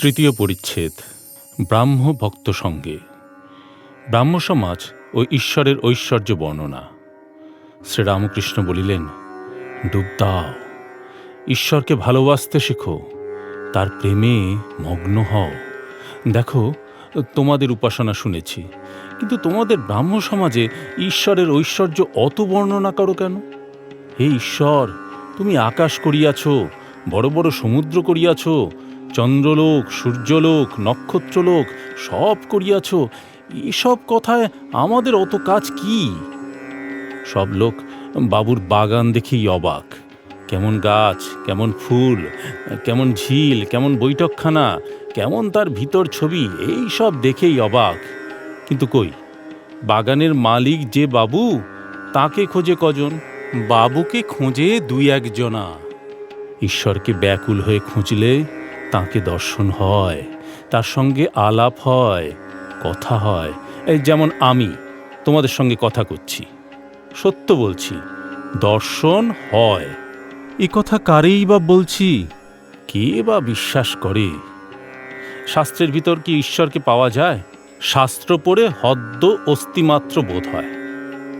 তৃতীয় পরিচ্ছেদ, ব্রাহ্ম ভক্ত সঙ্গে। ব্রাহ্ম সমাজ ও ঈশ্বরের ঐশ্বর্য বর্ণনা। শ্রীরামকৃষ্ণ বলিলেন, ডুব দাও। ঈশ্বরকে ভালোবাসতে শেখো। তার প্রেমে মগ্ন হও। দেখো, তোমাদের উপাসনা শুনেছি, কিন্তু তোমাদের ব্রাহ্ম সমাজে ঈশ্বরের ঐশ্বর্য অত বর্ণনা করো কেন? হে ঈশ্বর, তুমি আকাশ করিয়াছ, বড় বড় সমুদ্র করিয়াছ চন্দ্রলোক, সূর্যলোক, নক্ষত্রলোক সব করিয়াছ, এসব কথায় আমাদের অত কাজ কি? সব লোক বাবুর বাগান দেখেই অবাক। কেমন গাছ, কেমন ফুল, কেমন ঝিল, কেমন বৈঠকখানা, কেমন তার ভিতর ছবি, এই সব দেখেই অবাক। কিন্তু কই, বাগানের মালিক যে বাবু, তাকে খোঁজে কজন? বাবুকে খোঁজে দুই একজনা। ঈশ্বরকে ব্যাকুল হয়ে খুঁজলে তাকে দর্শন হয়, তার সঙ্গে আলাপ হয়, কথা হয়। এই যেমন আমি তোমাদের সঙ্গে কথা করছি, সত্য বলছি, দর্শন হয়। এ কথা কারেই বা বলছি? কে বা বিশ্বাস করে? শাস্ত্রের ভিতর কি ঈশ্বরকে পাওয়া যায়? শাস্ত্র পড়ে হদ্দ অস্তিমাত্র বোধ হয়।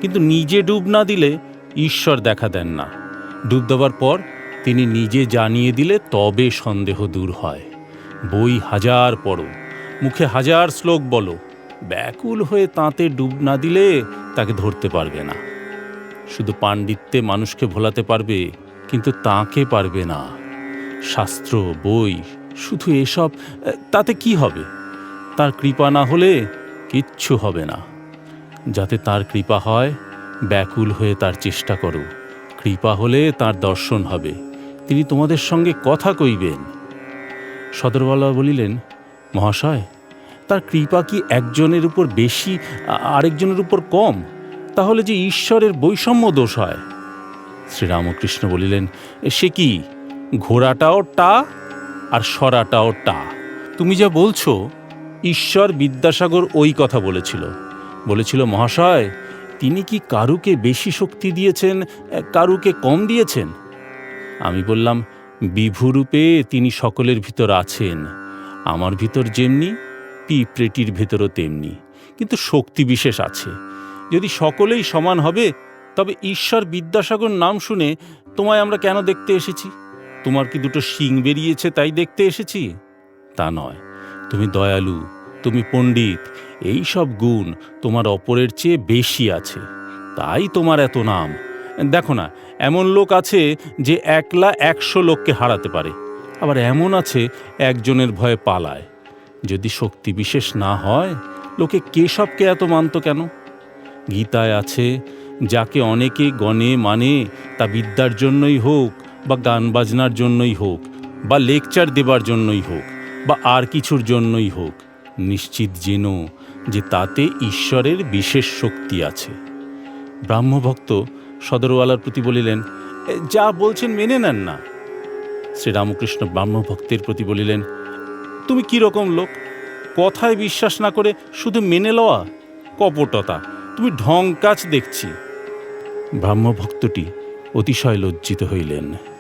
কিন্তু নিজে ডুব না দিলে ঈশ্বর দেখা দেন না। ডুব দেওয়ার পর তিনি নিজে জানিয়ে দিলে তবে সন্দেহ দূর হয়। বই হাজার পড়ো, মুখে হাজার শ্লোক বলো, ব্যাকুল হয়ে তাঁতে ডুব না দিলে তাকে ধরতে পারবে না। শুধু পাণ্ডিত্যে মানুষকে ভোলাতে পারবে, কিন্তু তাকে পারবে না। শাস্ত্র, বই, শুধু এসব, তাতে কি হবে? তার কৃপা না হলে কিচ্ছু হবে না। যাতে তার কৃপা হয়, ব্যাকুল হয়ে তার চেষ্টা করো। কৃপা হলে তার দর্শন হবে। তিনি তোমাদের সঙ্গে কথা কইবেন। সদরওয়ালা বলিলেন, মহাশয়, তার কৃপা কি একজনের উপর বেশি আরেকজনের উপর কম? তাহলে যে ঈশ্বরের বৈষম্য দোষ হয়। শ্রীরামকৃষ্ণ বলিলেন, সে কি, ঘোড়াটাও টা আর সরাটাও টা? তুমি যা বলছো, ঈশ্বর বিদ্যাসাগর ওই কথা বলেছিল। বলেছিল, মহাশয়, তিনি কি কারুকে বেশি শক্তি দিয়েছেন কারুকে কম দিয়েছেন? আমি বললাম, বিভুরূপে তিনি সকলের ভিতর আছেন। আমার ভিতর যেমনি, পিঁপড়েটির ভেতরও তেমনি। কিন্তু শক্তি বিশেষ আছে। যদি সকলেই সমান হবে, তবে ঈশ্বর বিদ্যাসাগর নাম শুনে তোমায় আমরা কেন দেখতে এসেছি? তোমার কি দুটো শিং বেরিয়েছে তাই দেখতে এসেছি? তা নয়। তুমি দয়ালু, তুমি পণ্ডিত, এই সব গুণ তোমার অপরের চেয়ে বেশি আছে। তাই তোমার এত নাম। দেখো না, এমন লোক আছে যে একলা একশো লোককে হারাতে পারে, আবার এমন আছে একজনের ভয়ে পালায়। যদি শক্তি বিশেষ না হয়, লোকে কেশবকে এত মানত কেন? গীতায় আছে, যাকে অনেকে গণে মানে তা বিদ্যার জন্যই হোক, বা গান বাজনার জন্যই হোক, বা লেকচার দেবার জন্যই হোক, বা আর কিছুর জন্যই হোক, নিশ্চিত যেন যে তাতে ঈশ্বরের বিশেষ শক্তি আছে। ব্রাহ্মভক্ত সদরওয়ালার প্রতি বলিলেন যা বলছেন মেনে নেন না। শ্রীরামকৃষ্ণ ব্রাহ্মভক্তের প্রতি বলিলেন, তুমি কি রকম লোক? কথায় বিশ্বাস না করে শুধু মেনে লওয়া? কপটতা, তুমি ঢং কাজ দেখছি। ব্রাহ্মভক্তটি অতিশয় লজ্জিত হইলেন।